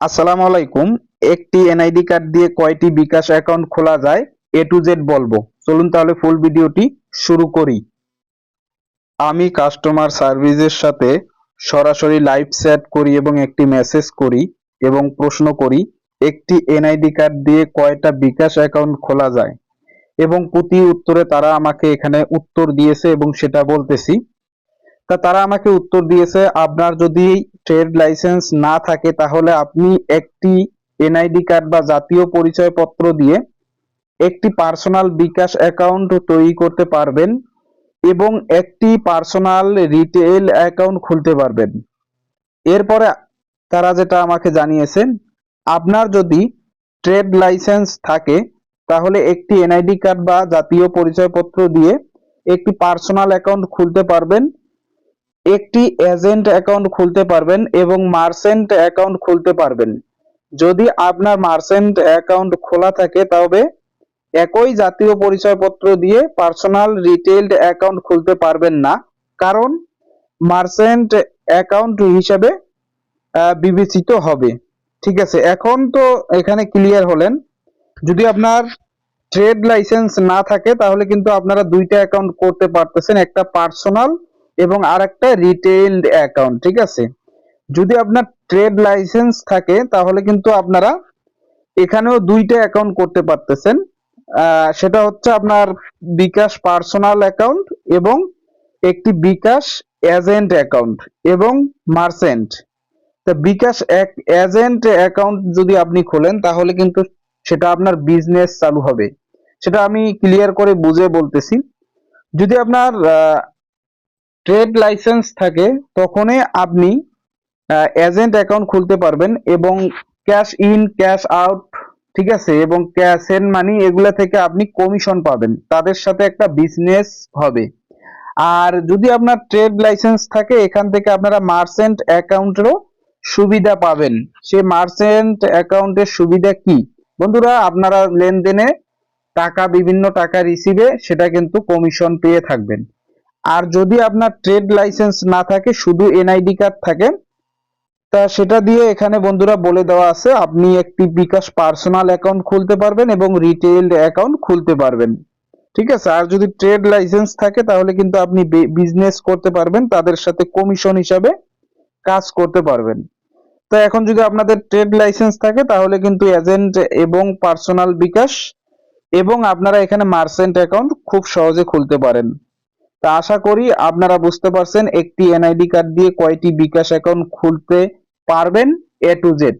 আসসালামু আলাইকুম। একটি এনআইডি কার্ড দিয়ে কয়টি বিকাশ অ্যাকাউন্ট খোলা যায়, এ টু জেড বলব। চলুন তাহলে ফুল ভিডিওটি শুরু করি। আমি কাস্টমার সার্ভিসের সাথে সরাসরি লাইভ চ্যাট করি এবং একটি মেসেজ করি এবং প্রশ্ন করি, একটি এনআইডি কার্ড দিয়ে কয়টা বিকাশ অ্যাকাউন্ট খোলা যায়? এবং প্রতি উত্তরে তারা আমাকে এখানে উত্তর দিয়েছে এবং সেটা বলতেছি। তা তারা আমাকে উত্তর দিয়েছে, আপনার যদি ট্রেড লাইসেন্স না থাকে, তাহলে আপনি একটি এনআইডি কার্ড বা জাতীয় পরিচয়পত্র দিয়ে একটি পার্সোনাল বিকাশ অ্যাকাউন্ট তৈরি করতে পারবেন এবং একটি পার্সোনাল রিটেল অ্যাকাউন্ট খুলতে পারবেন। এরপরে তারা যেটা আমাকে জানিয়েছেন, আপনার যদি ট্রেড লাইসেন্স থাকে, তাহলে একটি এনআইডি কার্ড বা জাতীয় পরিচয়পত্র দিয়ে একটি পার্সোনাল অ্যাকাউন্ট খুলতে পারবেন একটি এজেন্ট অ্যাকাউন্ট খুলতে পারবেন এবং মার্চেন্ট অ্যাকাউন্ট খুলতে পারবেন। যদি আপনার মার্চেন্ট অ্যাকাউন্ট খোলা থাকে, তবে একই জাতীয় পরিচয়পত্র দিয়ে পার্সোনাল রিটেইলড অ্যাকাউন্ট খুলতে পারবেন না। কারণ মার্চেন্ট অ্যাকাউন্ট হিসেবে বিবেচিত হবে। ঠিক আছে, এখন তো এখানে ক্লিয়ার হলেন। যদি আপনার ট্রেড লাইসেন্স না থাকে, তাহলে কিন্তু আপনারা দুইটা অ্যাকাউন্ট করতে পারতেছেন। একটা পার্সোনাল এবং আর একটা রিটেইলড অ্যাকাউন্ট ঠিক আছে? যদি আপনার ট্রেড লাইসেন্স থাকে, তাহলে কিন্তু আপনারা এখানেও দুইটা অ্যাকাউন্ট করতে পারতেছেন। সেটা হচ্ছে আপনার বিকাশ পার্সোনাল অ্যাকাউন্ট এবং একটি বিকাশ এজেন্ট অ্যাকাউন্ট এবং মার্চেন্ট তা বিকাশ এজেন্ট অ্যাকাউন্ট যদি আপনি খোলেন, তাহলে কিন্তু সেটা আপনার বিজনেস চালু হবে। সেটা আমি ক্লিয়ার করে বুঝে বলতেছি। যদি আপনার ট্রেড লাইসেন্স থাকে, তখনই আপনি এজেন্ট অ্যাকাউন্ট খুলতে পারবেন এবং ক্যাশ ইন ক্যাশ আউট ঠিক আছে? এবং ক্যাশ এন্ড মানি এগুলা থেকে আপনি কমিশন পাবেন। তাদের সাথে একটা বিজনেস হবে। আর যদি আপনার ট্রেড লাইসেন্স থাকে, এখান থেকে আপনারা মার্চেন্ট অ্যাকাউন্টেরও সুবিধা পাবেন। সে মার্চেন্ট অ্যাকাউন্টের সুবিধা কি? বন্ধুরা, আপনারা লেনদেনে টাকা, বিভিন্ন টাকা রিসিভে সেটা কিন্তু কমিশন পেয়ে থাকবেন। আর যদি আপনার ট্রেড লাইসেন্স না থাকে, শুধু এনআইডি কার্ড থাকে, তা সেটা দিয়ে এখানে বন্ধুরা বলে দেওয়া আছে, আপনি একটি বিকাশ পার্সোনাল অ্যাকাউন্ট খুলতে পারবেন এবং রিটেইলড অ্যাকাউন্ট খুলতে পারবেন। ঠিক আছে? আর যদি ট্রেড লাইসেন্স থাকে, তাহলে কিন্তু আপনি বিজনেস করতে পারবেন, তাদের সাথে কমিশন হিসাবে কাজ করতে পারবেন। তো এখন যদি আপনাদের ট্রেড লাইসেন্স থাকে, তাহলে কিন্তু এজেন্ট এবং পার্সোনাল বিকাশ এবং আপনারা এখানে মার্চেন্ট অ্যাকাউন্ট খুব সহজে খুলতে পারেন। তা আশা করি আপনারা বুঝতে পারছেন, একটি এনআইডি কার্ড দিয়ে কয়টি বিকাশ অ্যাকাউন্ট খুলতে পারবেন এ টু জেড।